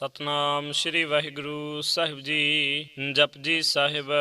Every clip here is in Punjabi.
ਸਤਨਾਮ ਸ੍ਰੀ ਵਾਹਿਗੁਰੂ ਸਾਹਿਬ ਜੀ। ਜਪਜੀ ਸਾਹਿਬ,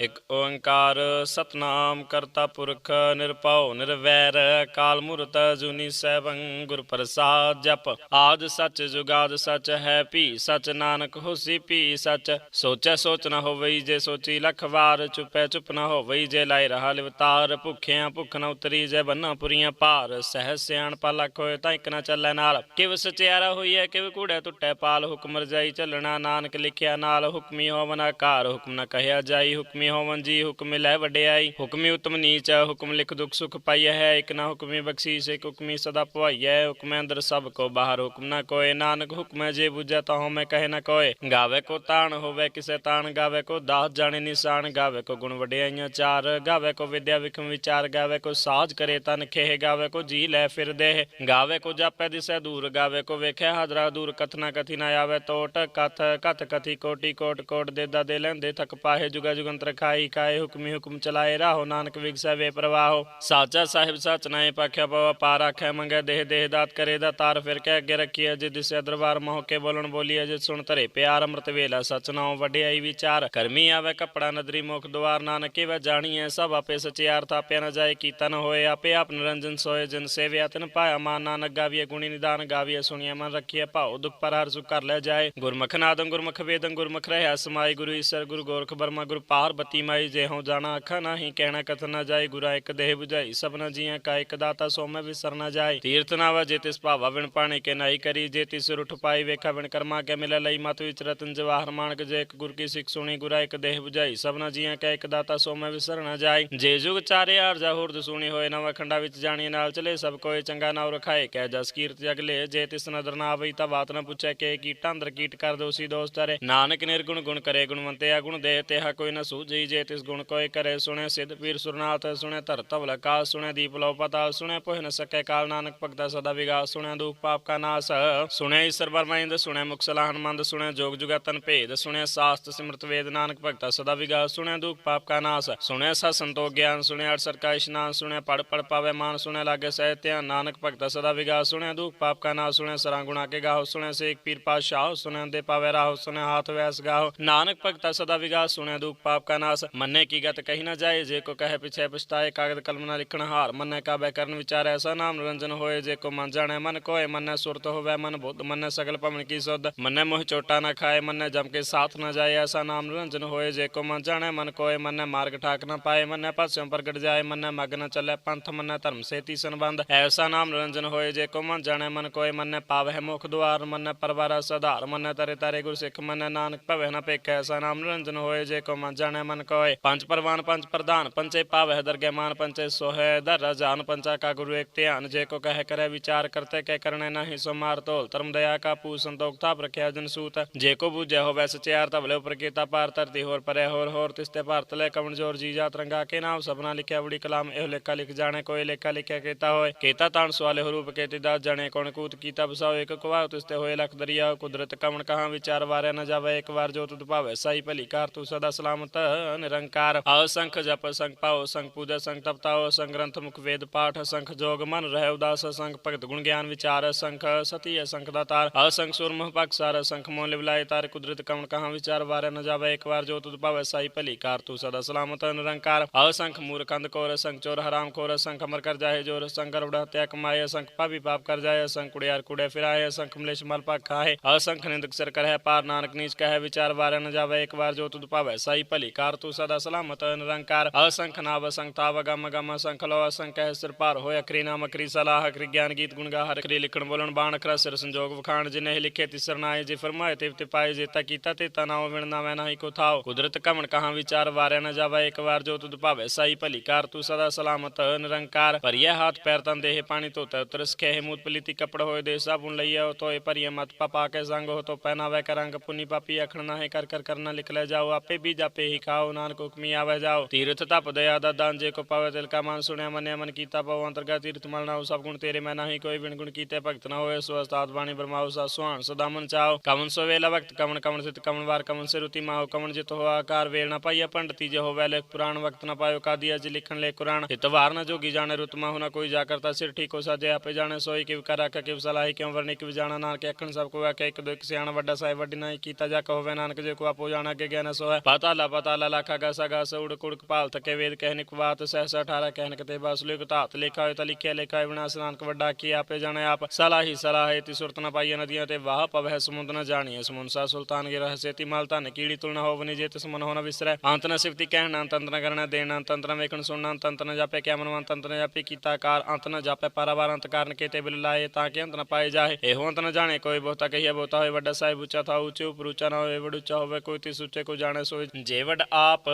ਇੱਕ ਓੰਕਾਰ ਸਤਨਾਮ ਕਰਤਾ ਪੁਰਖ ਨਿਰਭਉ ਨਿਰਵੈਰ ਕਾਲ ਮੂਰਤ ਜੁਨੀ ਸੈਭੰ ਗੁਰ ਪ੍ਰਸਾਦ ਜਪ। ਆਦ ਸੱਚ ਜੁਗਾਦ ਸੱਚ ਹੈ ਭੀ, ਸੱਚ ਨਾਨਕ ਹੋਸੀ ਭੀ, ਸਚ ਸੋਚੈ ਸੋਚ ਨਾ ਹੋਵਈ ਜੇ ਸੋਚੀ ਲਖ ਵਾਰ, ਚੁਪੈ ਚੁਪ ਨਾ ਹੋਵਈ ਜੇ ਲਾਇ ਰਹਾ ਲਿਵਤਾਰ, ਭੁਖਿਆਂ ਭੁਖ ਨਾ ਉਤਰੀ ਜੇ ਬੰਨਾ ਪੁਰੀਆਂ ਪਾਰ ਸਹਿ ਸਿਆਣ ਪਾ ਲਖ ਹੋਏ ਤਾਂ ਇੱਕ ਨਾ ਚੱਲੈ ਨਾਲ। ਕਿਵ ਸਚਿਆਰਾ ਹੋਈਐ, ਕਿਵ ਕੂੜੈ ਟੁੱਟੈ ਪਾਲ ਹੁਕਮ ਰਜਾਈ ਚੱਲਣਾ ਨਾਨਕ ਲਿਖਿਆ ਨਾਲ ਹੁਕਮੀ ਹੋਵਨ, ਆਕਾਰ ਹੁਕਮ ਨਾ ਕਹਿਆ ਜਾਈ। ਹੁਕਮੀ ਹੋਵਨ ਜੀ, ਹੁਕਮ ਲੈ ਵਡਿਆਈ। ਹੁਕਮੀ ਉਤਮ ਨੀਚ, ਹੁਕਮ ਲਿਖ ਦੁਖ ਸੁਖ ਪਾਈਐ ਹੈ। ਇੱਕ ਨਾ ਹੁਕਮੀ ਬਖਸ਼ੀਸ਼, ਇੱਕ ਹੁਕਮੀ ਸਦਾ ਭਵਾਈਐ ਹੁਕਮੈ ਅੰਦਰ ਸਭ ਕੋ ਬਾਹਰ ਹੁਕਮ ਨ ਕੋਏ। ਨਾਨਕ ਹੁਕਮੈ ਜੇ ਬੁਝੈ ਤਾਹੋ ਮੈਂ ਕਹੇ ਨ ਕੋਏ। ਗਾਵੇ ਕੋ ਤਾਣ ਹੋਵੇ ਕਿਸੇ ਤਾਣ, ਗਾਵੇ ਕੋ ਦਾਸ ਜਾਣੇ ਨਿਸ਼ਾਨ। ਗਾਵੇ ਕੋ ਗੁਣ ਵਡਿਆਈਆਂ ਚਾਰ, ਗਾਵੇ ਕੋ ਵਿਦਿਆ ਵਿਖਮ ਵਿਚਾਰ। ਗਾਵੇ ਕੋ ਸਾਜ ਕਰੇ ਤਨ ਖੇਹ, ਗਾਵੇ ਕੋ ਜੀ ਲੈ ਫਿਰ ਦੇਹ ਗਾਵੇ ਕੋ ਜਾਪੈ ਦਿਸੈ ਦੂਰ, ਗਾਵੇ ਕੋ ਵੇਖਿਆ ਹਾਜ਼ਰਾ ਦੂਰ। ਕਥਨਾ ਕਥੀ ਨਾ ਆਵੇ ਤੋਟ, ਕਥ ਕਥ ਕਥੀ, ਕੋਟੀ, ਕੋਟ ਕੋਟ ਦੇ ਦਾ ਦੇ ਲੈਂਦੇ ਥਕ ਪਾਹੇ, ਜੁਗਾ ਜੁਗੰਤਰ ਖਾਈ ਕਾਏ ਹੁਕਮੀ ਹੁਕਮ ਚਲਾਏ, ਰਾਹੋ ਨਾਨਕ ਵਿਗਸੈ ਵੇ ਪ੍ਰਵਾਹੋ। ਸਾਚਾ ਸਾਹਿਬ ਸਚ ਨਾਏ ਪਾਖਿਆ ਪਵਾ ਪਾਰ ਆਖੈ ਮੰਗੇ ਦੇਹ ਦੇਹ ਦਾਤ ਕਰੇ ਦਾ ਤਾਰ, ਫਿਰ ਕੇ ਅੱਗੇ ਰੱਖੀਐ, ਜੇ ਦਿਸੈ ਦਰਬਾਰ ਮੋਹ ਬੋਲਣ ਬੋਲੀਐ, ਜੇ ਸੁਣ ਧਰੇ ਪਿਆਰ ਅੰਮ੍ਰਿਤ ਵੇਲਾ, ਸਚ ਨਾਉ ਵਡਿਆਈ ਵਿਚਾਰ। ਕਰਮੀ ਆਵੇ ਕਪੜਾ ਨਦਰੀ ਮੁਖ ਦੁਆਰ, ਨਾਨਕ ਕੇ ਵੈ ਜਾਣੀਐ, ਸਭ ਆਪੇ ਸਚਿਆਰ, ਥਾਪਿਆ ਨ ਜਾਏ ਕੀਤਾ ਨ ਹੋਏ, ਆਪੇ ਆਪ ਨਿਰੰਜਨ ਸੋਏ, ਜਨ ਸੇਵਿਆ ਤਨ ਪਾਇਆ, ਮਾਨ ਨਾਨਕ ਗਾਵੀਐ ਗੁਣੀ ਨਿਦਾਨ, ਗਾਵੀਐ ਸੁਣੀਐ ਮਨ ਰੱਖੀਐ ਭਾਉ, ਦੁਖ ਪਰ ਹਰ ਸੁਖ ਕਰ ਲੈ ਜਾਏ। ਗੁਰਮੁਖ ਨਾਦੰ ਗੁਰਮੁਖ ਵੇਦੰ ਗੁਰਮੁਖ ਰਹਿ ਸਮਾਈ। ਗੁਰੂ ਈਸਰ, ਗੁਰੂ ਗੋਰਖ ਬਰਮਾ ਗੁਰੂ ਪਾਰਬਤੀ ਮਾਈ। ਜੇ ਜਾਣਾ ਅੱਖਾਂ ਨਾਹੀ, ਕਹਿਣਾ ਕਥਨ ਨਾ ਜਾਏ। ਗੁਰਾ ਇੱਕ ਦੇਹ 부ਝਾਈ ਸਭਨਾ ਜੀਆਂ ਕਾ ਇੱਕ ਦਾਤਾ ਸੋ ਮੈਂ ਵਿਸਰ ਨਾ ਜਾਏ। ਤੀਰਥ ਨਾਵਾ ਜੇ ਤਿਸ ਭਾਵਾ ਵਿਣ ਪਾਣੇ ਕੇ ਨਾਹੀ ਕਰੀ। ਜੇ ਤਿਸ ਰੁਠ ਪਾਈ ਵੇਖਾ ਵਿਣ ਕਰਮਾ ਕੇ ਮਿਲੇ ਲਈ। ਮਤ ਵਿਚ ਰਤਨ ਜਵਾਹਰ ਮਾਨਕ ਜੇ ਇੱਕ ਗੁਰ ਕੀ ਸਿੱਖ ਸੁਣੀ, ਗੁਰਾ ਇੱਕ ਦੇਹ 부ਝਾਈ ਸਭਨਾ ਜੀਆਂ ਕਾ ਇੱਕ ਦਾਤਾ ਸੋ ਮੈਂ ਵਿਸਰ ਨਾ ਜਾਏ। ਜੇ ਜੁਗ ਚਾਰੇ ਆਰਜਾ ਹੁਰਦ ਸੁਣੀ ਹੋਏ, ਨਵਾਂ ਖੰਡਾ ਵਿੱਚ ਜਾਣੀ ਨਾਲ ਚਲੇ, ਸਭ ਕੋਏ ਚੰਗਾ ਨਾਉ ਰਖਾਏ। ਕਹਿ ਜਸ ਕੀਰਤ ਜਗ ਲੈ, ਜੇ ਤਿਸ ਨਦਰ ਨਾ ਆਵਈ ਤਾਂ ਬਾਤ ਨਾ ਪੁੱਛੈ ਕਿ ਕੀਟਾਂ ਅੰਦਰ ਕੀਟ ਕਰ ਦੋਸੀ ਦੋਸਤਰੇ ਨਾਨਕ ਨਿਰਗੁਣ ਗੁਣ ਕਰੇ, ਗੁਣਵੰਤੇ ਆ ਗੁਣ ਦੇ ਤੇ ਹਾ ਕੋਈ ਨਾ ਸੂਝਈ ਜੇ, ਤਿਸ ਗੁਣ ਕੋਈ ਕਰੇ ਸੁਣੇ ਸਿੱਧ ਪੀਰ ਸੁਰਨਾਥ ਸੁਣੇ ਧਰ ਧਵਲ ਕਾ ਸੁਣੇ ਦੀਪ ਲੋ ਪਤਾ ਸੁਣੇ ਪੁਹ ਨ ਸਕੇ ਕਾਲ, ਨਾਨਕ ਭਗਤਾ ਸਦਾ ਵਿਗਾਸ ਸੁਣੇ ਦੁਖ ਪਾਪ ਕਾ ਨਾਸ ਸੁਣੇ ਈਸ਼ਰ ਬਰਮਾਇੰਦ ਸੁਣੇ ਮੁਖ ਸਲਾਹਨ ਸੁਣੇ ਜੋਗ ਜੁਗਤਨ ਭੇਦ ਸੁਣੇ ਸਾਸਤ ਸਿਮਰਤ ਵੇਦ, ਨਾਨਕ ਭਗਤਾ ਸਦਾ ਵਿਗਾਸ ਸੁਣੇ ਦੁਖ ਪਾਪ ਕਾ ਨਾਸ ਸੁਣੇ ਸਾ ਸੰਤੋਖ ਗਿਆਨ ਸੁਣੇ ਅਠ ਸਰਕਾ ਇਸ਼ਨਾਨ ਸੁਣੇ ਪੜ ਪੜ ਪਾਵੇ ਮਾਨ ਸੁਣੇ ਲਾਗੇ ਸਹਿ ਧਿਆਨ, ਨਾਨਕ ਭਗਤਾ ਸਦਾ ਵਿਗਾਸ ਸੁਣੇ ਦੁਖ ਪਾਪ ਕਾ ਨਾਸ ਸੁਣੇ ਸਰਾਂ ਗੁਣਾ ਕੇ ਗਾਹੋ ਸੁਣੇ ਸੇਖ ਪੀਰ ਪਾਸ਼ਾਹ ਸੁਣੇ ਦੇ ਪਾਵੇ ਰਾਹੋ ਸੁਣੇ ਹਾਥ ਵੈਸ ਗਾਹੋ। ਨਾਨਕ ਭਗਤਾ ਸਦਾ ਵਿਗਾਸ ਸੁਣੇ ਦੁਖ ਪਾਪ ਕਾ ਨਾਸ। ਮੰਨੇ ਕੀ ਗਤ ਕਹੀ ਨਾ ਜਾਏ, ਜੇ ਕੋ ਕਹੇ ਪਿਛੇ ਪਛਤਾਏ, ਕਾਗਦ ਕਲਮ ਨਾ ਲਿਖਣ ਹਾਰ। ਮੰਨੇ ਕਾਬੈ ਕਰਨ ਵਿਚਾਰ, ਐਸਾ ਨਾਮ ਨਿਰੰਜਨ ਹੋਏ, ਜੇ ਕੋ ਮਨ ਜਾਣੈ ਮਨ ਕੋਏ। ਮੰਨੇ ਸੁਰਤ ਹੋਵੇ ਮਨ ਬੁੱਧ, ਮੰਨੇ ਸਗਲ ਭਵਨ ਕੀ ਸੁਧ। ਮੰਨੇ ਮੋਹ ਚੋਟਾ ਨਾ ਖਾਏ, ਮੰਨੇ ਜਮ ਕੇ ਸਾਥ ਨਾ ਜਾਏ, ਐਸਾ ਨਾਮ ਨਿਰੰਜਨ ਹੋਏ। ਜੇ ਕੋ ਮਨ ਜਾਣੈ ਮਨ ਕੋਏ, ਮੰਨੇ ਮਾਰਗ ਠਾਕ ਨਾ ਪਾਏ, ਮੰਨੇ ਪਾਸਿਓਂ ਪ੍ਰਗਟ ਜਾਏ, ਮੰਨੇ ਮਗ ਨਾ ਚੱਲੇ ਪੰਥ, ਮੰਨੇ ਧਰਮ ਸੇਤੀ ਸੰਬੰਧ। ਐਸਾ ਨਾਮ ਨਿਰੰਜਨ ਹੋਏ, ਜੇ ਕੋ ਮਨ ਜਾਣੈ ਮਨ ਕੋਏ, ਮੰਨੇ ਪਾਵਹਿ ਮੁਖ ਦੁਆਰ, ਮੰਨੇ ਪਰਵਾਰਾ ਸਦ ਸਧਾਰ ਮੰਨੇ, ਤਰੇ ਤਾਰੇ ਗੁਰ ਸਿੱਖ ਮੰਨੈ, ਨਾਨਕ ਭਵੈ ਨਾ ਪੇਖੈ ਐਸਾ ਨਾਮ ਨਿਰੰਜਨ ਹੋਏ, ਜੇ ਕੋ ਮਨ ਜਾਣੈ ਮਨ ਕੋਏ। ਪੰਜ ਪਰਵਾਨ, ਪੰਜ ਪ੍ਰਧਾਨ ਪੰਚੇ ਪਾਵਹਿ, ਦਰਗਹਿ ਮਾਨ ਪੰਚੇ ਸੋਹੈ, ਦਰ ਰਜਾਨ ਪੰਚਾ ਕਾ ਗੁਰੂ ਇੱਕ ਧਿਆਨ। ਜੇ ਕੋ ਕਹਿ ਕਰੇ ਵਿਚਾਰ ਕਰਤੇ, ਕਹਿ ਕਰਨੇ ਨਾਹੀ ਸੋ ਮਾਰ ਧੋਲ ਧਰਮ ਦਇਆ ਕਾ ਪੂ ਸੰਤੋਖ ਥਾਪ ਰਖਿਆ ਜਨ ਸੂਤ। ਜੇ ਕੋ ਬੂਝੈ ਹੋਵੈ ਸਚਿਆਰ ਤਵਲੇ ਉਪਰ ਕੀਤਾ ਪਾਰ, ਧਰਤੀ ਹੋਰ ਪਰੇ ਹੋਰ ਹੋਰ ਤਿਸਤੇ ਭਾਰਤ ਲੈ ਕਵਣ ਜੋਰ ਜੀ ਜਾ ਤਰੰਗਾ ਕੇ ਨਾਮ। ਸਭਨਾ ਲਿਖਿਆ ਬੜੀ ਕਲਾਮ, ਇਹ ਲੇਖਾ ਲਿਖ ਜਾਣੇ, ਕੋਈ ਲੇਖਾ ਲਿਖਿਆ ਕੀਤਾ ਹੋਏ। ਕੀਤਾ ਤਾਣ ਸਵਾਲੇ ਰੂਪ ਕੇ ਦਾ ਜਾਣੇ ਕੋਣ ਕੂਤ ਕੀਤਾ, ਬਸਾਓ ਇੱਕ ਕੁਵਾ ਤਿਸਤੇ ਹੋਏ ਲਖ ਦਰਿਆ ਕੁਦਰਤ ਕਵਣ ਕਹਾ ਵਿਚਾਰ ਵਾਰਿਆ ਨ ਜਾਵੇ, ਇੱਕ ਵਾਰ ਜੋ ਤੁਧ ਭਾਵੇ ਸਾਈ ਭਲੀ ਕਾਰ ਤੂੰ ਸਦਾ ਸਲਾਮਤ ਨਿਰੰਕਾਰ। ਅਸੰਖ ਜਪ, ਸੰਖ ਪਾਓ, ਸੰਖ ਪੂਜਾ, ਸੰਖ ਤਪਤਾਓ, ਸੰਖ ਗ੍ਰੰਥ ਮੁਖ ਵੇਦ ਪਾਠ, ਸੰਖ ਜੋਗ ਮਨ ਰਹਿ ਉਦਾਸ, ਸੰਖ ਭਗਤ ਗੁਣ ਗਿਆਨ ਵਿਚਾਰ, ਸੰਖ ਸਤੀ ਅਸੰਖ ਦਾ ਤਾਰ। ਅਸੰਖ ਸੁਰਮੁਖ ਪਕਸਾਰ ਸੰਖ ਮੋਹ ਲਿਵਲਾਏ ਤਾਰ, ਕੁਦਰਤ ਕਵਣ ਕਹਾ ਵਿਚਾਰ ਵਾਰਿਆ ਨ ਜਾਵੇ, ਇੱਕ ਵਾਰ ਜੋ ਤੁਧ ਭਾਵੇ ਸਾਈ ਭਲੀ ਕਾਰ ਤੂੰ ਸਦਾ ਸਲਾਮਤ ਨਿਰੰਕਾਰ। ਅਸੰਖ ਮੂਰਖੰਦ ਕੋਰ, ਸੰਖ ਚੋਰ ਹਰਾਮ ਖੋਰ, ਸੰਖ ਅਮਰ ਕਰ ਜਾਏ ਜੋਰ ਸੰਕਰ ਉੜਾ ਹਤਿਆ ਕਮਾਏ ਸੰਖ ਪਾਪੀ ਪਾਪ ਕਰ ਜਾਏ, ਸੰਖ ਕੁੜਿਆਰ ਕੁੜੇ ਫਿਰਾਏ, ਸੰਖ ਮਲੇਸ਼ ਮਲ ਪਾ ਖਾਏ ਅਸੰਖ ਨਿੰਦਕ ਸਿਰ ਕਰਹਿ ਪਾਰ ਨਾਨਕ ਨੀਚ ਕਹਿ ਵਿਚਾਰ ਵਾਰਿਆ ਨ ਜਾਵੇ, ਇੱਕ ਵਾਰ ਜੋ ਤੁਧ ਭਾਵੇ ਸਾਈ ਭਲੀ ਕਾਰ, ਤੂੰ ਸਦਾ ਸਲਾਮਤ ਨਿਰੰਕਾਰ। ਅਸੰਖ ਨਾਵ ਸੰਖ ਤਾਵ ਗਮ ਗਮ ਸੰਖ ਲੋ ਅਸੰਖ ਕਹਿ ਸਿਰ ਭਾਰ ਹੋਇ ਅਖਰੀ ਨਾਮ ਅਖਰੀ ਸਲਾਹ ਅਖਰੀ ਗਿਆਨ ਗੀਤ ਗੁਣ ਗਾ ਹਰ ਅਖਰੀ ਲਿਖਣ ਬੋਲਣ ਬਾਣ ਅਖਰਾ ਸਿਰ ਸੰਜੋਗ ਵਖਾਣ ਜਿਨੇ ਲਿਖੇ ਤਿਸਰ ਨਾਏ, ਜੇ ਫਰਮਾਏ ਤੇ ਤੇ ਪਾਏ, ਜੇ ਤਾ ਕੀਤਾ ਤੇ ਤਾ ਨਾਉ ਵਿਣ ਨਾ ਨਾਹੀ ਕੋ ਥਾਓ ਕੁਦਰਤ ਕਮਣ ਕਹਾ ਵਿਚਾਰ ਵਾਰਿਆ ਨ ਜਾਵੇ, ਇੱਕ ਵਾਰ ਜੋ ਤੁਧ ਭਾਵੇ ਸਾਈ ਭਲੀ ਕਾਰ, ਤੂੰ ਸਦਾ ਸਲਾਮਤ ਨਿਰੰਕਾਰ। ਭਰੀਏ ਹੱਥ ਪੈਰ ਤਨ ਦੇਹ ਪਾਣੀ ਧੋਤੇ, ਉਤਰਸ ਖੇ ਮੂਤ ਪਲੀਤੀ ਕਪੜ ਹੋਏ ਦੇ ਸਾਬੁਨ ਲਈਏ ਤੋਏ ਭਰੀਏ ਮਤ ਪਾ ਕੇ ਸੰਗ ਹੋ ਤੋ ਪਹਿਨਾਵੇ ਕਰੰਗ ਪੁਨੀ ਪਾਪੀ ਆਖਣ ਨਾਹੇ ਕਰ ਕਰ ਕਰਨਾ ਲਿਖ ਲੈ ਜਾਓ, ਆਪੇ ਵੀ ਜਾਪੇ ਹੀ ਖਾਓ, ਨਾਨਕ ਹੁਕਮੀ ਆਵੇ ਜਾਓ। ਤੀਰਥ ਤਪ ਦਇਆ ਦਾ ਦਾਨ ਜੇ ਕੋ ਪਾਵੇ ਤਿਲ ਕਾ ਮਨ ਸੁਣਿਆ ਮਨਿਆ ਮਨ ਕੀਤਾ ਪਉ ਅੰਤਰਗਾ ਤੀਰਥ ਮਲ ਸਭ ਗੁਣ ਤੇਰੇ, ਮੈਂ ਨਾਹੀ ਕੋਈ ਵਿਣ ਗੁਣ ਕੀਤੇ ਭਗਤ ਨਾ ਹੋਏ ਸੋ ਉਸਤਾਦ ਬਾਣੀ ਬਰਮਾਉ ਸਾ ਸੁਹਾਣ ਸਦਾ ਮਨ ਚਾਓ ਕਮਨ ਸੋ ਵੇਲਾ ਵਕਤ, ਕਮਨ ਕਮਨ ਸਿਤ ਕਮਨ ਵਾਰ, ਕਮਨ ਸੇ ਰੁਤੀ ਮਾਉ ਕਮਨ ਜਿਤ ਹੋ ਆਕਾਰ, ਵੇਲ ਨਾ ਪਾਈਆ ਪੰਡਤੀ ਜੇ ਹੋਵੇ ਲਿਖ ਪੁਰਾਣ ਵਕਤ ਨਾ ਪਾਇਓ, ਕਾਦੀ ਅਜ ਲਿਖਣ ਲੈ ਕੁਰਾਨ। ਹਿਤ ਵਾਰ ਨਾ ਜੋਗੀ ਜਾਣੇ ਰੁਤਮਾ ਹੁਨਾ ਕੋਈ ਜਾ ਕਰਤਾ ਸਿਰ, ਠੀਕ ਹੋ ਸਾਜੇ, ਆਪੇ ਜਾਣੇ, ਸੋਈ ਕਿਵ ਕਰ ਆਖਿਆ ਸਲਾਹੀ, ਕਿਉ ਵਰਨੇ ਕਿਵ ਜਾਣਾ, ਨਾਨਕ ਅਖਣ ਸਭ ਕੋ ਆਖਿਆ, ਇੱਕ ਦੋ ਇੱਕ ਸਿਆਣਾ ਵੱਡਾ ਸਾਹਿਬ ਵੱਡੀ ਨਾ ਕੀਤਾ, ਜਾ ਕਹੋ ਨਾਨਕ ਜੇ ਕੋ ਆਪੋ ਜਾਣਾ ਅੱਗੇ ਗਿਆਨ ਸੋ ਪਤਾ ਲਾ ਪਤਾ ਲਾ ਲੱਖਾ, ਗਾਸਾ, ਗਾਸ ਉੜ ਕੁੜਕ ਭਾਲ ਤਕੇ ਵੇਦ ਕਹਿਨਿਕ ਬਾਤ ਸਹਸਾ 18 ਕਹਿਨਿਕ ਤੇ ਬਸ, ਲਿਖ, ਧਾਤ, ਲਿਖਾ ਹੋਏ ਤਾਂ ਲਿਖਿਆ, ਲਿਖਾ ਹੋਏ ਵਿਨਾਸ਼ ਨਾਨਕ ਵੱਡਾ ਕੀ, ਆਪੇ ਜਾਣੇ ਆਪ। ਸਲਾਹੀ, ਸਲਾਹੇ, ਤੀ ਸੁਰਤ ਨਾ ਪਾਈਏ ਨਦੀਆਂ ਤੇ ਵਾਹ ਪਵਹਿ ਸਮੁੰਦ ਨਾ ਜਾਣੀਏ। ਸਮੁੰਸਾ ਸੁਲਤਾਨ ਗਿ ਰਹਸੇ ਤੀ ਮਲ, ਧਨ ਕੀੜੀ ਤੁਲਨਾ ਹੋਵਨੀ ਜੇ ਤਿਸ ਮਨ ਹੋਣਾ ਵਿਸਰੈ। ਅੰਤ ਨ ਸਿਫਤੀ ਕਹਿਣਾ ਅੰਤ ਅੰਤ ਨ ਕਰਨਾ ਦੇਣਾ ਅੰਤ ਨ ਵੇਖਣ, ਸੁਣਨਾ ਅੰਤ ਨ ਜਾਪੇ, ਕਿਆ ਮਨਵੰਤ ਅੰਤ ਨ ਜਾਪੇ ਕੀਤਾ ਕਾਰ ਅੰਤ ਨ ਜਾਪੇ, ਪਾਰਾਵਾਰ ਅੰਤ ਕਾਰਨ ਕੀਤੇ ਬਿਲ ਲਾਏ ਤਾਂ ਕਿ ਅੰਤ ਨ ਪਾਏ ਜਾਏ ਇਹੋ ਅੰਤ ਨ ਜਾਣੇ, ਕੋਈ ਬਹੁਤਾ ਕਹੀਏ ਬਹੁਤਾ ਹੋਏ ਵੱਡਾ ਸਾਹਿਬ ਉੱਚਾ ਥਾ ਉੱਚੇ ਉਪਰ ਉੱਚਾ ਨਾ ਹੋਵੇ ਵਡ ਉੱਚਾ ਹੋਵੇ ਕੋਈ ਤੀ ਸੁੱਚੇ ਕੋ ਜਾਣੇ ਸੋਏ ਜੇ ਵੱਡ ਆਪ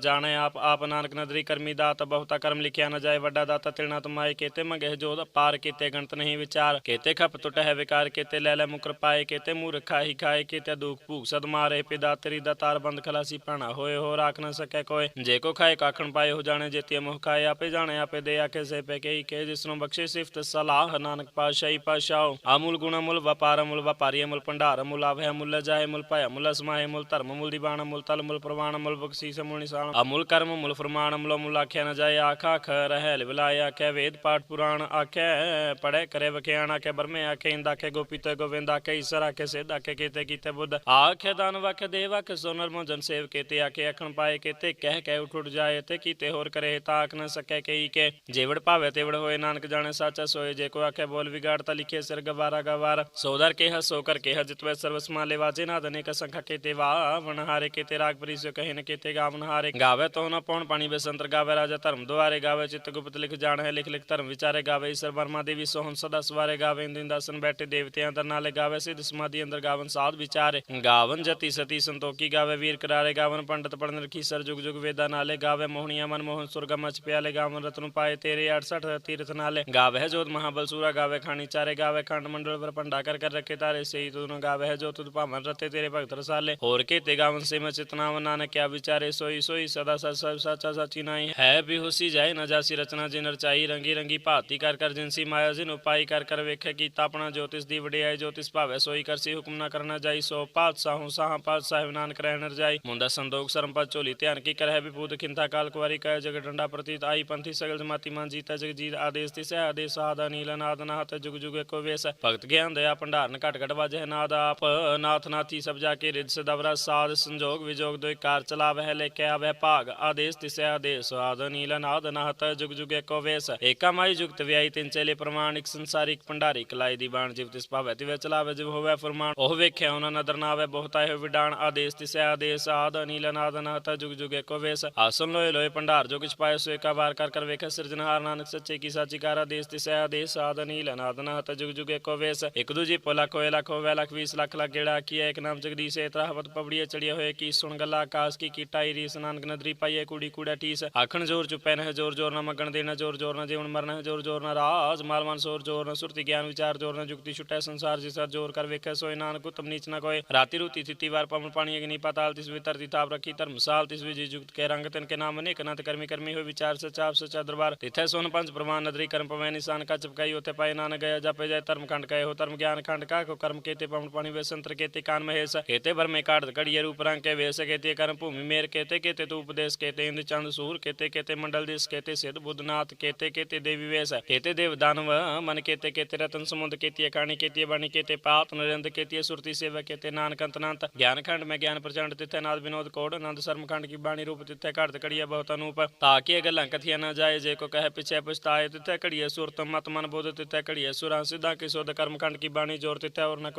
ਜਾਣੇ ਆਪ ਆਪ ਨਾਨਕ ਨਦਰੀ ਕਰਮੀ ਦਾਤ ਬਹੁਤਾ ਕਰਮ ਲਿਖਿਆ ਨ ਜਾਏ ਵੱਡਾ ਦਾਤਾ ਤਿਲਣਾ ਤੁਮਾਏ ਕੀਤੇ ਮੰਗੇ ਜੋਦ ਪਾਰ ਕੀਤੇ ਗਣਤ ਨਹੀਂ ਵਿਚਾਰ ਕੀਤੇ ਖਪ ਟੁੱਟ ਹੈ ਵਿਕਾਰ ਕੀਤੇ ਲੈ ਲੈ ਮੁਕਰ ਪਾਏ ਕੀਤੇ ਮੂਰਖ ਖਾਹੀ ਖਾਏ ਕੀਤੇ ਦੁਖ ਭੂਖ ਸਦ ਮਾਰੇ ਪਿਦਾ ਤੇਰੀ ਦਾ ਤਾਰ ਬੰਦ ਖਲਾਸੀ ਭਾਣਾ ਹੋਏ ਹੋ ਰਾਖ ਨਾ ਸਕੈ ਕੋਏ ਜੇ ਕੋ ਖਾਏ ਕਾਖਣ ਪਾਏ ਹੋ ਜਾਣੇ ਜੇਤੀ ਮੁਖ ਖਾਏ ਆਪੇ ਜਾਣੇ ਆਪੇ ਦੇ ਆਕੇ ਸੇ ਪੇ ਕਈ ਕੇ ਜਿਸ ਨੂੰ ਬਖਸ਼ੇ ਸਿਫਤ ਸਲਾਹ ਨਾਨਕ ਪਾਸ਼ਾਹੀ ਪਾਸ਼ਾਓ ਅਮੁਲ ਗੁਣ ਮੁਲ ਵਪਾਰ ਮੁਲ ਵਪਾਰੀ ਭੰਡਾਰ ਮੁਲ ਆਵਹਿ ਮੁਲ ਜਾਏ ਮੁਲ ਭੈ ਮੁਲ ਸਮਾਏ ਮੁਲ ਧਰਮ ਮੁਲ ਦੀਵਾਨ ਮੁਲ ਤਲ ਮੁਲ ਪ੍ਰਵਾਨ ਮੁਲ ਬਖਸ਼ੀਸ ਮੁਲ ਨਿਸ਼ਾਨ, ਅਮੁਲ ਕਰਮ ਮੁਲ ਫਰਮਾਨ ਮੁਲ ਮੁਲ ਆਖਿਆ ਨ ਜਾਏ, ਆਖਾ ਖ ਰਹਿ ਲਿਵਲਾਇ ਆਖਿਆ ਵੇਦ ਪਾਠ ਪੁਰਾਣ ਆਖਿਆ ਪੜੈ ਕਰੇ ਵਖਿਆਣ ਆਖਿਆ ਬਰਮੇ, ਆਖੇ ਇੰਦ, ਆਖੇ ਗੋਪੀ ਤੇ ਗੋਵਿੰਦ, ਆਖੇ ਈਸ਼ਰ, ਆਖੇ ਸਿੱਧ, ਆਖੇ ਕੀਤੇ ਕੀਤੇ ਬੁੱਧ, ਆਖੇ ਦਾਨ ਵਖ ਦੇਵ ਆਖੇ ਸੋਨਰ ਮੋ ਸੇਵ ਕੀਤੇ ਆਖੇ ਅਖਣ ਪਾਏ ਕੀਤੇ ਕਹਿ ਕਹਿ ਉਠ ਉਠ ਜਾਏ ਤੇ ਕੀਤੇ ਹੋਰ ਕਰੇ ਤਾਕ ਨ ਸਕੇ ਕਈ ਕੇ, ਜੇਵੜ ਭਾਵੇ ਤੇਵੜ ਹੋਏ ਨਾਨਕ ਜਾਣੇ ਸਾਚਾ ਸੋਏ, ਜੇ ਕੋ ਆਖੇ ਬੋਲ ਵਿਗਾੜ ਤਾਂ ਲਿਖੇ ਸਿਰ ਗਵਾਰਾ ਗਵਾਰ ਸੋਦਰ ਕੇ ਹਸੋ ਕਰ ਕੇ ਜਿਤਵੇ ਸਰਵਸ ਮਾਲੇ ਵਾਜੇ ਨਾਦ ਅਨੇਕ ਸੰਖ ਕੀਤੇ ਵਾ ਵਣ ਹਾਰੇ ਕੀਤੇ ਰਾਗ ਪਰੀ ਸੋ ਕਹੇ ਨ ਕੀਤੇ ਗਾਵਨ ਹਾਰੇ ਗਾਵੇ ਤੋ ਨ ਪਉਣ ਪਾਣੀ ਬਸੰਤਰ ਗਾਵੇ ਰਾਜਾ ਧਰਮ ਦੁਆਰੇ ਗਾਵੇ ਚਿਤ ਗੁਪਤ ਲਿਖ ਜਾਣ ਹੈ ਲਿਖ ਲਿਖ ਧਰਮ ਵਿਚਾਰੇ ਗਾਵੇ ਈਸ਼ਰ ਵਰਮਾ ਦੇਵੀ ਸੋਹਣ ਸਦਾ ਸਵਾਰੇ ਗਾਵੇ ਇੰਦਿਨ ਦਾਸਨ ਬੈਠੇ ਦੇਵਤੇ ਅੰਦਰ ਨਾਲੇ ਗਾਵੇ ਸਿਧ ਸਮਾਧੀ ਅੰਦਰ ਗਾਵਨ ਸਾਧ ਵਿਚਾਰੇ ਗਾਵਨ ਜਤੀ ਸਤੀ ਸੰਤੋਖੀ ਗਾਵੇ ਵੀਰ ਕਰਾਰੇ ਗਾਵਨ ਪੰਡਤ ਪੜਨ ਰਖੀ ਸਰ ਜੁਗ ਜੁਗ ਵੇਦਾ ਨਾਲੇ ਗਾਵੇ ਮੋਹਣੀਆਂ ਮਨ ਮੋਹਨ ਸੁਰਗਮ ਮਚ ਪਿਆਲੇ ਗਾਵਨ ਰਤਨ ਪਾਏ ਤੇਰੇ 68 ਤੀਰਥ ਨਾਲੇ ਗਾਵੇ ਜੋਤ ਮਹਾਬਲ ਸੂਰਾ ਗਾਵੇ ਖਾਣੀ ਚਾਰੇ ਗਾਵੇ ਖੰਡ ਮੰਡਲ ਵਰ ਭੰਡਾ ਕਰ ਕਰ ਰੱਖੇ ਤਾਰੇ ਸਈ ਤੁਨ ਗਾਵੇ ਜੋ ਤੁਧ ਭਾਵਨ ਰਤੇ ਤੇਰੇ ਭਗਤ ਰਸਾਲੇ। ਹੋਰ ਕੀਤੇ ਗਾਵਨ ਸੇ, ਮੈਂ ਚਿਤਨਾਵ ਨਾਨਕ ਕਿਆ ਵਿਚਾਰੇ ਸੋਈ ਸੋਈ ਸਦਾ ਸਚ ਸਚ ਸਾਚਾ ਸਾਚੀ ਨਾਈ ਹੈ ਵੀ ਹੁਸੀ ਜਾਏ ਨਾ ਜਾਸੀ ਰਚਨਾ, ਜਿਨ ਰਚਾਈ ਰੰਗੀ ਰੰਗੀ ਭਾਤੀ ਕਰ ਕਰ ਜਿਨਸੀ ਮਾਇਆ, ਜਿਨ ਉਪਾਈ ਜੋਤਿਸ ਦੀ ਵਡਿਆਈ, ਜੋਤਿਸ ਭਾਵੇ ਸੋਈ ਕਰਸੀ ਹੁਕਮ ਨਾ ਕਰਨਾ ਜਾਈ, ਸੋ ਪਾਤਸ਼ਾਹੂ ਸਾਹ ਪਾਤਸ਼ਾਹ ਨਾਨਕ ਰਹਿ ਨਰ ਜਾਈ ਮੁੰਦਾ ਸੰਦੋਖ ਸਰਮ ਝੋਲੀ, ਧਿਆਨ ਕੀ ਕਰਹਿ ਵਿਪੂਤ ਖਿੰਤਾ ਕਾਲ ਕੁਵਾਰੀ ਕੈ ਜਗ ਡੰਡਾ ਪ੍ਰਤੀਤ, ਆਈ ਪੰਥੀ ਸਗਲ ਜਮਾਤੀ ਮਨ ਜੀਤਾ ਜਗ ਜੀਤ ਆਦੇਸ ਤਿਸੈ ਆਦੇਸ ਸਾਦਾ ਨੀਲ ਨਾਦ ਨਾਥ ਜੁਗ ਜੁਗ ਏਕੋ ਵੇਸ ਭਗਤ ਗਿਆਨ, ਦਇਆ, ਭੰਡਾਰਨ ਘਟ ਘਟ ਵਾਜੈ ਨਾਦ ਆਪ ਨਾਥ ਨਾਥੀ ਸਭ ਜਾ ਕੇ ਰਿਦ ਸਦਵਰਾ ਸਾਧ ਸੰਜੋਗ ਵਿਜੋਗ ਦੋਇ ਕਾਰ ਚਲਾਵਹਿ ਲੈ ਕੇ ਆਵਹਿ ਭਾਗ, ਆਦੇਸ ਤਿਸੈ ਆਦੇਸ ਸਾਧ ਨੀਲ ਨਾਦ ਨਾਥ ਜੁਗ ਜੁਗ ਏਕੋ ਵੇਸ, ਏਕਾ ਜੁਗਤ ਵਿਆਈ ਤਿੰਨ ਚੇਲੇ ਪ੍ਰਮਾਣ ਸੰਸਾਰਿਕ ਭੰਡਾਰੀ, ਕਲਾਈ ਦੀ ਬਾਣ ਜਿਵ ਤਿਸ ਭਾਵੈ, ਤਿਵੈ ਚਲਾਵੈ ਜਿਵ ਹੋਵੈ ਫਰਮਾਨ, ਉਹ ਵੇਖਿਆ ਉਹਨਾਂ ਨਦਰ ਨਾਵੇ, ਬਹੁਤਾ ਹੈ ਵਿਡਾਣ, ਆਦੇਸ ਤਿਸੈ ਆਦੇਸ, ਆਦ ਨੀਲ ਨਾਦ ਨਾਥ ਜੁਗ ਜੁਗ ਏਕੋ ਵੇਸ, ਆਸਨ ਲੋਏ ਲੋਏ ਭੰਡਾਰ, ਜੋ ਕਿਛ ਪਾਏ ਸੋ ਏਕਾ ਵਾਰ ਕਰ ਕਰ ਵੇਖੈ ਸਿਰਜਨਹਾਰ ਨਾਨਕ ਸੱਚੇ ਕੀ ਸਾਚੀ ਕਾਰ, ਆਦੇਸ ਤਿਸੈ ਆਦੇਸ, ਆਦ ਨੀਲ ਨਾਦ ਨਾਥ ਜੁਗ ਜੁਗ ਏਕੋ ਵੇਸ, ਇਕ ਦੂਜੀ ਪੋਲਾ ਕੋਏ ਲੱਖ ਹੋਵੇ, ਲੱਖ 20 ਲੱਖ ਲੱਖ ਗੇੜਾ ਕੀ ਇੱਕ ਨਾਮ ਜਗਦੀਸ਼ ਏ ਤਰਾਹਵਤ ਪਵੜੀਏ ਚੜੀਏ ਹੋਏ, ਕੀ ਸੁਣ ਗੱਲਾ ਆਕਾਸ਼ ਕੀ ਕੀਟਾਈ ਰੀਸ, ਨਾਨਕ ਨਦਰੀ ਪਾਈਏ ਕੁੜੀ ਕੁੜਾ ਟੀਸ। ਆਖਣ ਜ਼ੋਰ ਚੁੱਪੈ ਨਹਿ ਜ਼ੋਰ ਜ਼ੋਰ ਨਾ ਮਗਣ ਦੇਣਾ ਜ਼ੋਰ ਜ਼ੋਰ ਨਾ ਜੀਵਨ ਮਰਨਾ ਜ਼ੋਰ ਜ਼ੋਰ ਨਾ ਰਾਜ ਮਾਲ ਮਨ ਸੋਰ, ਜ਼ੋਰ ਨਾ ਸੁਰਤੀ ਗਿਆਨ ਵਿਚਾਰ, ਜ਼ੋਰ ਨਾ ਜੁਗਤੀ ਛੁਟੈ ਸੰਸਾਰ, ਜਿਸ ਜ਼ੋਰ ਕਰ ਵੇਖੈ ਸੋਇ ਨਾਨਕ ਉਤਮ ਨੀਚ ਨਾ ਕੋਏ। ਰਾਤੀ ਰੂਤੀ ਥਿਤੀ ਵਾਰ ਪਵਨ ਪਾਣੀ, ਅਗਨੀ ਪਾਤਾਲ, ਤਿਸ ਵੀ ਧਰਤੀ ਤਾਪ ਰੱਖੀ ਧਰਮਸਾਲ ਤਿਸ ਵੀ ਜੀ ਜੁਗਤ ਕੇ ਰੰਗ, ਤਨ ਕੇ ਨਾਮ ਅਨੇਕ ਨਤ ਕਰਮੀ ਕਰਮੀ ਹੋਏ, ਵਿਚਾਰ ਸਚਾਪ ਸਚਾ ਦਰਬਾਰ। ਤਿਥੈ ਸੋਨ ਪੰਜ ਪ੍ਰਮਾਨ ਨਦਰੀ ਕਰਮ ਪਵੈ, ਨਿਸ਼ਾਨ ਕਾ ਚਪਕਾਈ ਉਥੇ ਪਾਏ ਨਾਨਕ ਗਿਆ ਜਪੇ ਜਾਏ, ਧਰਮ ਖੰਡ ਕਹੇ ਹੋ, ਧਰਮ ਗਿਆਨ ਖੰਡ ਕਾ ਕੋ ਕਰਮ ਕੇਤੇ ਪਵਨ ਪਾਣੀ ਵੇ ਸੰਤਰ ਕੇਤੇ ਕਾਨ ਮਹੇਸ਼ ਕੇਤੇ ਬਰਮੇ ਕਾੜ ਕੜੀਏ ਰੂਪ ਰੰਗ ਕੇ ਵੇਸ ਕੇਤੇ ਕਰਮ ਭੂਮि ਮੇਰ ਕੇਤੇ ਕੇਤੇ ਤੂ ਉਪਦੇਸ਼ ਕੇਤੇ ਇੰਦ ਚੰਦ ਸੂਰ ਕੇਤੇ ਕੇਤੇ ਮੰਡਲ ਦਿਸ ਕੇਤੇ ਸਿਧ ਬੁੱਧਨਾਥ ਕੇਤੇ ਕੇਤੇ ਦੇਵੀ ਵੇਸ ਕੇਤੇ ਦੇਵ ਦਾਨਵ ਮਨ ਕੇਤੇ ਕੇਤੇ ਰਤਨ ਸਮੁੰਦ ਕੇਤੀ ਕਾਣੀ ਕੇਤੀ ਬਾਣੀ ਕੇਤੇ ਪਾਤ ਨਰਿੰਦ ਕੇਤੀ ਸੁਰਤੀ ਸੇਵਾ ਕੇਤੇ ਨਾਨਕ ਅੰਤਨੰਤ ਗਿਆਨ ਖੰਡ ਮੈਂ ਗਿਆਨ ਪ੍ਰਚੰਡ ਤਿੱਥੇ ਨਾਦ ਵਿਨੋਦ ਕੋੜ ਆਨੰਦ ਸਰਮ ਖੰਡ ਕੀ ਬਾਣੀ ਰੂਪ ਤਿੱਥੇ ਘੜਤ ਕੜੀਏ ਬਹੁਤ ਅਨੂਪ ਤਾਂ ਕਿ ਇਹ ਗੱਲਾਂ ਕਥੀਆਂ ਨਾ ਜਾਏ ਜੇ ਕੋ ਕਹੇ ਪਿਛੇ ਪਛਤਾਏ ਤਿੱਥੇ ਘੜੀਏ ਸੁਰਤ ਮਤ ਮਨ ਬੋਧ ਤਿੱਥੇ ਘੜੀਏ ਸੁਰਾਂ ਸਿੱਧਾ ਕੀ ਸੁਧ ਕਰਮ ਖੰਡ ਕੀ ਬਾਣੀ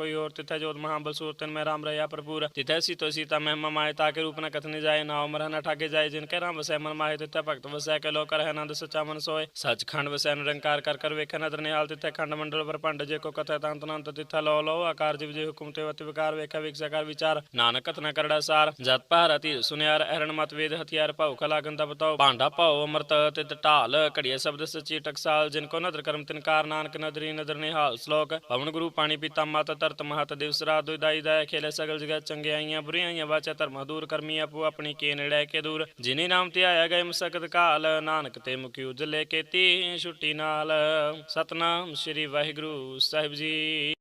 ਜੋਰ ਤਿੱਥੇ ਔਰ ਨ ਕੋਈ ਹੋਰ ਤਿੱਥੇ ਜੋਤ ਮਹਾਬਲ ਸੂਰਤਨ ਮੈਂ ਰਾਮ ਰਹਾ ਪ੍ਰਪੂਰ ਤਿੱਥੇ ਸੀਤੋ ਸੀਤਾ ਮਹਿਮਾ ਮਾਏ ਤਾਂ ਕੇ ਰੂਪ ਨ ਕਥਨੇ ਜਾਏ ਨਾ ਉਮਰ ਨ ਠਾਗੇ ਜਾਏ ਜਿਨ ਕੇ ਰਾਮ ਵਸੈ ਮਨ ਮਾਏ ਤਿੱਥੇ ਭਗਤ ਵਸੈ ਕੇ ਲੋਕ ਰਹਿ ਆਨੰਦ ਸਚਾ ਮਨ ਸੋਏ ਸੱਚਖੰਡ ਵਸੈ ਨਿਰੰਕਾਰ ਕਰ ਕਰ ਵੇਖੈ ਨਦਰ ਨਿਹਾਲ ਤਿੱਥੇ ਖੰਡ ਮੰਡਲ ਪਰ ਭੰਡ ਜੇ ਕੋ ਕਥੈ ਤੰਤ ਅਨੰਤ ਤਿੱਥੇ ਲੋ ਲੋ ਆਕਾਰ ਜਿਵ ਜੇ ਹੁਕਮ ਤੇ ਵਤ ਵਿਕਾਰ ਵੇਖੈ ਵਿਕਸੈ ਕਰ ਵਿਚਾਰ ਨਾਨਕ ਕਥਨਾ ਕਰੜਾ ਸਾਰ ਜਤ ਭਾਰਤੀ ਸੁਨਿਆਰ ਅਰਣ ਮਤ ਵੇਦ ਹਥਿਆਰ ਭਾਉ ਖਲਾ ਗੰਦਾ ਘੜੀਏ ਸ਼ਬਦ ਸਚੀ ਟਕਸਾਲ ਜਿਨ ਕੋ ਨਦਰ ਕਰਮ ਤਿਨਕਾਰ ਨਾਨਕ ਨਦਰੀ ਨਦਰ ਨਿਹਾਲ ਸ਼ਲੋਕ ਪਵਨ ਗੁਰੂ ਪਾਣੀ ਪੀਤਾ ਮਤ ਧਰਤ ਮਹਤ ਦਿਵਸ ਰਾਤ ਦੁਇਦਾਈ ਦਾ ਖੇਲੇ ਸਗਲ ਜਗਤ ਚੰਗਿਆਈਆਂ, ਬੁਰੀਆਈਆਂ ਵਾਚਾ ਧਰਮ ਦੂਰ ਕਰਮੀ ਆਪੋ ਆਪਣੀ ਕੇ ਨੇੜੇ ਕੇ ਦੂਰ। ਜਿਨੇ ਨਾਮ ਤੇ ਆਇਆ ਗਏ ਮਸਕਤ ਕਾਲ, ਨਾਨਕ ਤੇ ਮੁਖੀ ਉਜਲੇ ਕੀਤੀ ਛੁੱਟੀ ਨਾਲ। ਸਤਨਾਮ ਸ੍ਰੀ ਵਾਹਿਗੁਰੂ ਸਾਹਿਬ ਜੀ।